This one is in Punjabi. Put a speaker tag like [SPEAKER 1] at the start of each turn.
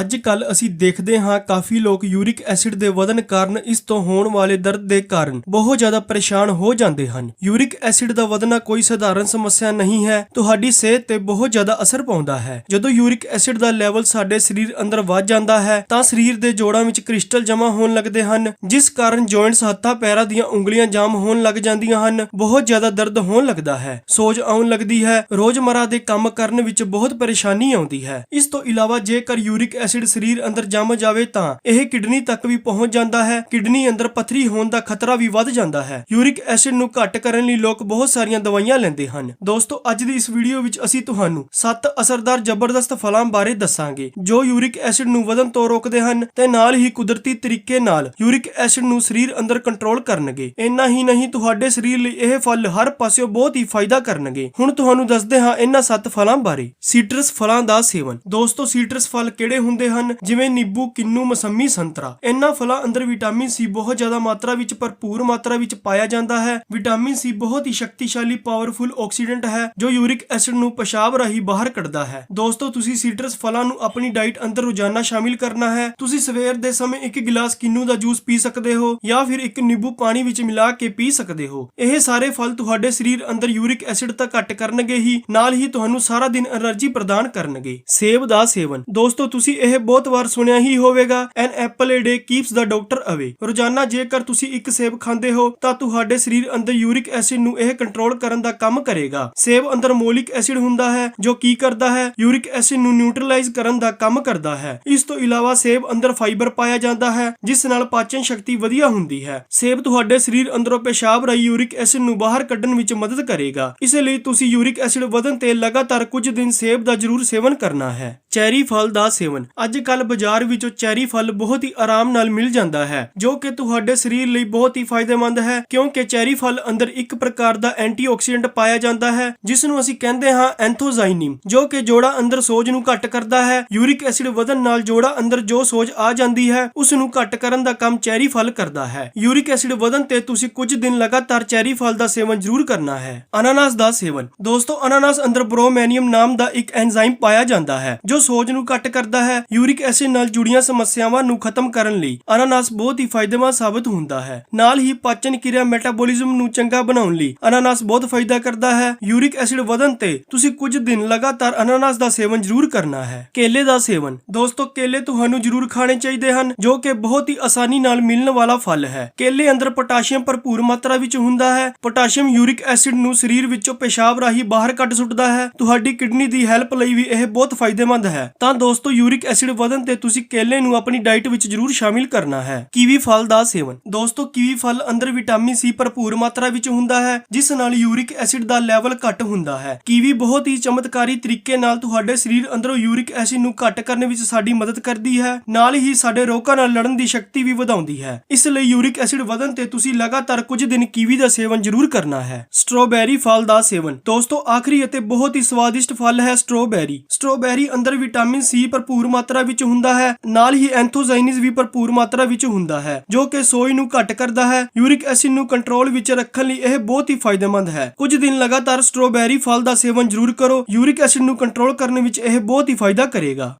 [SPEAKER 1] ਅੱਜ ਕੱਲ ਅਸੀਂ ਦੇਖਦੇ ਹਾਂ ਕਾਫੀ ਲੋਕ ਯੂਰਿਕ ਐਸਿਡ ਦੇ ਵਧਨ ਕਾਰਨ ਇਸ ਤੋਂ ਹੋਣ ਵਾਲੇ ਦਰਦ ਦੇ ਕਾਰਨ ਬਹੁਤ ਜ਼ਿਆਦਾ ਪਰੇਸ਼ਾਨ ਹੋ ਜਾਂਦੇ ਹਨ। ਯੂਰਿਕ ਐਸਿਡ ਦਾ ਵਧਣਾ ਕੋਈ ਸਧਾਰਨ ਸਮੱਸਿਆ ਨਹੀਂ ਹੈ, ਤੁਹਾਡੀ ਸਿਹਤ ਤੇ ਬਹੁਤ ਜ਼ਿਆਦਾ ਅਸਰ ਪਾਉਂਦਾ ਹੈ। ਜਦੋਂ ਯੂਰਿਕ ਐਸਿਡ ਦਾ ਲੈਵਲ ਸਾਡੇ ਸਰੀਰ ਅੰਦਰ ਵੱਧ ਜਾਂਦਾ ਹੈ, ਤਾਂ ਸਰੀਰ ਦੇ ਜੋੜਾਂ ਵਿੱਚ ਕ੍ਰਿਸਟਲ ਜਮ੍ਹਾਂ ਹੋਣ ਲੱਗਦੇ ਹਨ, ਜਿਸ ਕਾਰਨ ਜੁਆਇੰਟਸ ਹੱਥਾਂ, ਪੈਰਾਂ ਦੀਆਂ ਉਂਗਲੀਆਂ ਜਾਮ ਹੋਣ ਲੱਗ ਜਾਂਦੀਆਂ ਹਨ, ਬਹੁਤ ਜ਼ਿਆਦਾ ਦਰਦ ਹੋਣ ਲੱਗਦਾ ਹੈ। ਸੋਜ ਆਉਣ ਲੱਗਦੀ ਹੈ, ਰੋਜ਼ਮਰਾ ਦੇ ਕੰਮ ਕਰਨ ਵਿੱਚ ਬਹੁਤ ਪਰੇਸ਼ਾਨੀ ਆਉਂਦੀ ਹੈ। ਇਸ ਤੋਂ ਇਲਾਵਾ ਜੇਕਰ ਯੂਰਿਕ ਐਸਿਡ ਸਰੀਰ ਅੰਦਰ ਜੰਮ ਜਾਵੇ ਤਾਂ ਇਹ ਕਿਡਨੀ ਤੱਕ ਵੀ ਪਹੁੰਚ ਜਾਂਦਾ ਹੈ। ਕਿਡਨੀ ਅੰਦਰ ਪੱਥਰੀ ਹੋਣ ਦਾ ਖਤਰਾ ਵੀ ਵੱਧ ਜਾਂਦਾ ਹੈ। ਯੂਰਿਕ ਐਸਿਡ ਨੂੰ ਘੱਟ ਕਰਨ ਲਈ ਲੋਕ ਬਹੁਤ ਸਾਰੀਆਂ ਦਵਾਈਆਂ ਲੈਂਦੇ ਹਨ। ਦੋਸਤੋ, ਅੱਜ ਦੀ ਇਸ ਵੀਡੀਓ ਵਿੱਚ ਅਸੀਂ ਤੁਹਾਨੂੰ 7 ਅਸਰਦਾਰ ਜ਼ਬਰਦਸਤ ਫਲਾਂ ਬਾਰੇ ਦੱਸਾਂਗੇ, ਜੋ ਯੂਰਿਕ ਐਸਿਡ ਨੂੰ ਵਧਣ ਤੋਂ ਰੋਕਦੇ ਹਨ ਤੇ ਨਾਲ ਹੀ ਕੁਦਰਤੀ ਤਰੀਕੇ ਨਾਲ ਯੂਰਿਕ ਐਸਿਡ ਨੂੰ ਸਰੀਰ ਅੰਦਰ ਕੰਟਰੋਲ ਕਰਨਗੇ। ਇੰਨਾ ਹੀ ਨਹੀਂ, ਤੁਹਾਡੇ ਸਰੀਰ ਲਈ ਇਹ ਫਲ ਹਰ ਪਾਸਿਓਂ ਬਹੁਤ ਹੀ ਫਾਇਦਾ ਕਰਨਗੇ। ਹੁਣ ਤੁਹਾਨੂੰ ਦੱਸਦੇ ਹਾਂ ਇਹਨਾਂ 7 ਫਲਾਂ ਬਾਰੇ। ਸੀਟਰਸ ਫਲਾਂ ਦਾ ਸੇਵਨ। ਦੋਸਤੋ, ਸੀਟਰਸ ਫਲ ਕਿਹੜੇ ਹੁੰਦੇ ਹਨ, ਜਿਵੇਂ ਨਿੰਬੂ, ਕਿੰਨੂ, ਮਸੰਮੀ, ਸੰਤਰਾ। ਇਹਨਾਂ ਫਲਾਂ ਅੰਦਰ ਵਿਟਾਮਿਨ ਸੀ ਬਹੁਤ ਜ਼ਿਆਦਾ ਮਾਤਰਾ ਵਿੱਚ ਭਰਪੂਰ ਮਾਤਰਾ ਵਿੱਚ ਪਾਇਆ ਜਾਂਦਾ ਹੈ। ਵਿਟਾਮਿਨ ਸੀ ਬਹੁਤ ਹੀ ਸ਼ਕਤੀਸ਼ਾਲੀ, ਪਾਵਰਫੁਲ ਆਕਸੀਡੈਂਟ ਹੈ, ਜੋ ਯੂਰਿਕ ਐਸਿਡ ਨੂੰ ਪਿਸ਼ਾਬ ਰਾਹੀਂ ਬਾਹਰ ਕੱਢਦਾ ਹੈ। ਦੋਸਤੋ, ਤੁਸੀਂ ਸੀਟਰਸ ਫਲਾਂ ਨੂੰ ਆਪਣੀ ਡਾਈਟ ਅੰਦਰ ਰੋਜ਼ਾਨਾ ਸ਼ਾਮਿਲ ਕਰਨਾ ਹੈ। ਤੁਸੀਂ ਸਵੇਰ ਦੇ ਸਮੇਂ ਇੱਕ ਗਿਲਾਸ ਕਿੰਨੂ ਦਾ ਜੂਸ ਪੀ ਸਕਦੇ ਹੋ, ਜਾਂ ਫਿਰ ਇੱਕ ਨਿੰਬੂ ਪਾਣੀ ਵਿੱਚ ਮਿਲਾ ਕੇ ਪੀ ਸਕਦੇ ਹੋ। ਇਹ ਸਾਰੇ ਫਲ ਤੁਹਾਡੇ ਸਰੀਰ ਅੰਦਰ ਯੂਰਿਕ ਐਸਿਡ ਤਾਂ ਘੱਟ ਕਰਨਗੇ ਹੀ, ਨਾਲ ਹੀ ਤੁਹਾਨੂੰ ਸਾਰਾ ਦਿਨ એનર્ਜੀ ਪ੍ਰਦਾਨ ਕਰਨਗੇ। ਸੇਬ ਦਾ ਸੇਵਨ। ਦੋਸਤੋ, ਤੁਸੀਂ ਇਹ ਬਹੁਤ ਵਾਰ ਸੁਣਿਆ ਹੀ ਹੋਵੇਗਾ। An apple a day keeps the doctor away. ਰੋਜ਼ਾਨਾ ਜੇਕਰ ਤੁਸੀਂ ਇੱਕ ਸੇਬ ਖਾਂਦੇ ਹੋ, ਤਾਂ ਤੁਹਾਡੇ ਸਰੀਰ ਅੰਦਰ ਯੂਰਿਕ ਐਸਿਡ ਨੂੰ ਇਹ ਕੰਟਰੋਲ ਕਰਨ ਦਾ ਕੰਮ ਕਰੇਗਾ। ਸੇਬ ਅੰਦਰ ਮੋਲਿਕ ਐਸਿਡ ਹੁੰਦਾ ਹੈ, ਜੋ ਕੀ ਕਰਦਾ ਹੈ, ਯੂਰਿਕ ਐਸਿਡ ਨੂੰ ਨਿਊਟਰਲਾਈਜ਼ ਕਰਨ ਦਾ ਕੰਮ ਕਰਦਾ ਹੈ। ਇਸ ਤੋਂ ਇਲਾਵਾ ਸੇਬ ਅੰਦਰ ਫਾਈਬਰ ਪਾਇਆ ਜਾਂਦਾ ਹੈ, ਜਿਸ ਨਾਲ ਪਾਚਨ ਸ਼ਕਤੀ ਵਧੀਆ ਹੁੰਦੀ ਹੈ। ਸੇਬ ਤੁਹਾਡੇ ਸਰੀਰ ਅੰਦਰੋਂ ਪੇਸ਼ਾਬ ਰਾਹੀਂ ਯੂਰਿਕ ਐਸਿਡ ਨੂੰ ਬਾਹਰ ਕੱਢਣ ਵਿੱਚ ਮਦਦ ਕਰੇਗਾ। ਇਸ ਲਈ ਤੁਸੀਂ ਯੂਰਿਕ ਐਸਿਡ ਵਧਣ ਤੇ ਲਗਾਤਾਰ ਕੁਝ ਦਿਨ ਸੇਬ ਦਾ ਜ਼ਰੂਰ ਸੇਵਨ ਕਰਨਾ ਹੈ। ਚੈਰੀ ਫਲ ਦਾ ਸੇਵਨ। ਅੱਜ ਕੱਲ ਬਾਜ਼ਾਰ ਵਿੱਚੋਂ ਚੈਰੀ ਫਲ ਬਹੁਤ ਹੀ ਆਰਾਮ ਨਾਲ ਮਿਲ ਜਾਂਦਾ ਹੈ, ਜੋ ਕਿ ਤੁਹਾਡੇ ਸਰੀਰ ਲਈ ਬਹੁਤ ਹੀ ਫਾਇਦੇਮੰਦ ਹੈ, ਕਿਉਂਕਿ ਚੈਰੀ ਫਲ ਅੰਦਰ ਇੱਕ ਪ੍ਰਕਾਰ ਦਾ ਐਂਟੀਆਕਸੀਡੈਂਟ ਪਾਇਆ ਜਾਂਦਾ ਹੈ, ਜਿਸ ਨੂੰ ਅਸੀਂ ਕਹਿੰਦੇ ਹਾਂ ਐਂਥੋਜ਼ਾਈਨਿਨ ਜੋ ਕਿ ਜੋੜਾ ਅੰਦਰ ਸੋਜ ਨੂੰ ਘੱਟ ਕਰਦਾ ਹੈ, ਯੂਰਿਕ ਐਸਿਡ ਵਧਣ ਨਾਲ ਜੋੜਾ ਅੰਦਰ ਜੋ ਸੋਜ ਆ ਜਾਂਦੀ ਹੈ, ਉਸ ਨੂੰ ਘੱਟ ਕਰਨ ਦਾ ਕੰਮ ਚੈਰੀ ਫਲ ਕਰਦਾ ਹੈ। ਯੂਰਿਕ ਐਸਿਡ ਵਧਣ ਤੇ ਤੁਸੀਂ ਕੁਝ ਦਿਨ ਲਗਾਤਾਰ ਚੈਰੀ ਫਲ ਦਾ ਸੇਵਨ ਜ਼ਰੂਰ ਕਰਨਾ ਹੈ। ਅਨਾਨਾਸ ਦਾ ਸੇਵਨ, ਦੋਸਤੋ, ਅਨਾਨਾਸ ਅੰਦਰ ਬ੍ਰੋਮੈਨੀਅਮ ਨਾਮ ਦਾ ਇੱਕ ਐਂਜ਼ਾਈਮ ਪਾਇਆ ਜਾਂਦਾ ਹੈ, ਜੋ ਸੋਜ ਨੂੰ ਘੱਟ ਕਰਦਾ ਹੈ ਯੂਰਿਕ ਐਸਿਡ ਨਾਲ ਜੁੜੀਆਂ ਸਮੱਸਿਆਵਾਂ ਨੂੰ ਖਤਮ ਕਰਨ ਲਈ ਅਨਾਨਾਸ ਬਹੁਤ ਹੀ ਫਾਇਦੇਮੰਦ ਸਾਬਤ ਹੁੰਦਾ ਹੈ। ਨਾਲ ਹੀ ਪਾਚਨ ਕਿਰਿਆ ਮੈਟਾਬੋਲਿਜ਼ਮ ਨੂੰ ਚੰਗਾ ਬਣਾਉਣ ਲਈ ਅਨਾਨਾਸ ਬਹੁਤ ਫਾਇਦਾ ਕਰਦਾ ਹੈ। ਯੂਰਿਕ ਐਸਿਡ ਵਧਣ ਤੇ ਤੁਸੀਂ ਕੁਝ ਦਿਨ ਲਗਾਤਾਰ ਅਨਾਨਾਸ ਦਾ ਸੇਵਨ ਜ਼ਰੂਰ ਕਰਨਾ ਹੈ। ਕੇਲੇ ਦਾ ਸੇਵਨ। ਦੋਸਤੋ, ਕੇਲੇ ਤੁਹਾਨੂੰ ਜ਼ਰੂਰ ਖਾਣੇ ਚਾਹੀਦੇ ਹਨ, ਜੋ ਕਿ ਬਹੁਤ ਹੀ ਆਸਾਨੀ ਨਾਲ ਮਿਲਣ ਵਾਲਾ ਫਲ ਹੈ। ਕੇਲੇ ਅੰਦਰ ਪੋਟਾਸ਼ੀਅਮ ਭਰਪੂਰ ਮਾਤਰਾ ਵਿੱਚ ਹੁੰਦਾ ਹੈ। ਪੋਟਾਸ਼ੀਅਮ ਯੂਰਿਕ ਐਸਿਡ ਨੂੰ ਸਰੀਰ ਵਿੱਚੋਂ ਪੇਸ਼ਾਬ ਰਾਹੀਂ ਬਾਹਰ ਕੱਢ ਸੁੱਟਦਾ ਹੈ। ਤੁਹਾਡੀ ਕਿਡਨੀ ਦੀ ਹੈਲਪ ਲਈ ਵੀ ਇਹ ਬਹੁਤ ਫਾਇਦੇਮੰਦ ਹੈ। ਤਾਂ ਦੋਸਤੋ, ਯੂਰਿਕ ਐਸਿਡ ਵਧਣ ਤੇ ਤੁਸੀਂ ਕੇਲੇ ਨੂੰ ਆਪਣੀ ਡਾਈਟ ਵਿੱਚ ਜ਼ਰੂਰ ਸ਼ਾਮਿਲ ਕਰਨਾ ਹੈ। ਕੀਵੀ ਫਲ ਦਾ ਸੇਵਨ। ਦੋਸਤੋ, ਕੀਵੀ ਫਲ ਅੰਦਰ ਵਿਟਾਮਿਨ ਸੀ ਭਰਪੂਰ ਮਾਤਰਾ ਵਿੱਚ ਹੁੰਦਾ ਹੈ, ਜਿਸ ਨਾਲ ਯੂਰਿਕ ਐਸਿਡ ਦਾ ਲੈਵਲ ਘੱਟ ਹੁੰਦਾ ਹੈ। ਕੀਵੀ ਬਹੁਤ ਹੀ ਚਮਤਕਾਰੀ ਤਰੀਕੇ ਨਾਲ ਤੁਹਾਡੇ ਸਰੀਰ ਅੰਦਰੋਂ ਯੂਰਿਕ ਐਸਿਡ ਨੂੰ ਘੱਟ ਕਰਨ ਵਿੱਚ ਸਾਡੀ ਮਦਦ ਕਰਦੀ ਹੈ, ਨਾਲ ਹੀ ਸਾਡੇ ਰੋਗਾਂ ਨਾਲ ਲੜਨ ਦੀ ਸ਼ਕਤੀ ਵੀ ਵਧਾਉਂਦੀ ਹੈ। ਇਸ ਲਈ ਯੂਰਿਕ ਐਸਿਡ ਵਧਣ ਤੇ ਤੁਸੀਂ ਲਗਾਤਾਰ ਕੁਝ ਦਿਨ ਕੀਵੀ ਦਾ ਸੇਵਨ ਜ਼ਰੂਰ ਕਰਨਾ ਹੈ। ਸਟ੍ਰਾਬੇਰੀ ਫਲ ਦਾ ਸੇਵਨ। ਦੋਸਤੋ, ਆਖਰੀ ਅਤੇ ਬਹੁਤ ਹੀ ਸਵਾਦਿਸ਼ਟ ਫਲ ਹੈ ਸਟ੍ਰਾਬੇਰੀ। ਸਟ੍ਰਾਬੇਰੀ ਅੰਦਰ ਵਿਟਾਮਿਨ ਸੀ ਭਰਪੂਰ ਮਾਤਰਾ ਵਿੱਚ ਹੁੰਦਾ ਹੈ। ਨਾਲ ਹੀ ਐਂਥੋਜ਼ਾਈਨਸ ਵੀ ਭਰਪੂਰ ਮਾਤਰਾ ਵਿੱਚ ਹੁੰਦਾ ਹੈ, ਜੋ ਕਿ ਸੋਈ ਨੂੰ ਘੱਟ ਕਰਦਾ ਹੈ। ਯੂਰਿਕ ਐਸਿਡ ਨੂੰ ਕੰਟਰੋਲ ਵਿੱਚ ਰੱਖਣ ਲਈ ਇਹ ਬਹੁਤ ਹੀ ਫਾਇਦੇਮੰਦ ਹੈ। ਕੁਝ ਦਿਨ ਲਗਾਤਾਰ ਸਟ੍ਰਾਬੇਰੀ ਫਲ ਦਾ ਸੇਵਨ ਜ਼ਰੂਰ ਕਰੋ। ਯੂਰਿਕ ਐਸਿਡ ਨੂੰ ਕੰਟਰੋਲ ਕਰਨ ਵਿੱਚ ਇਹ ਬਹੁਤ ਹੀ ਫਾਇਦਾ ਕਰੇਗਾ।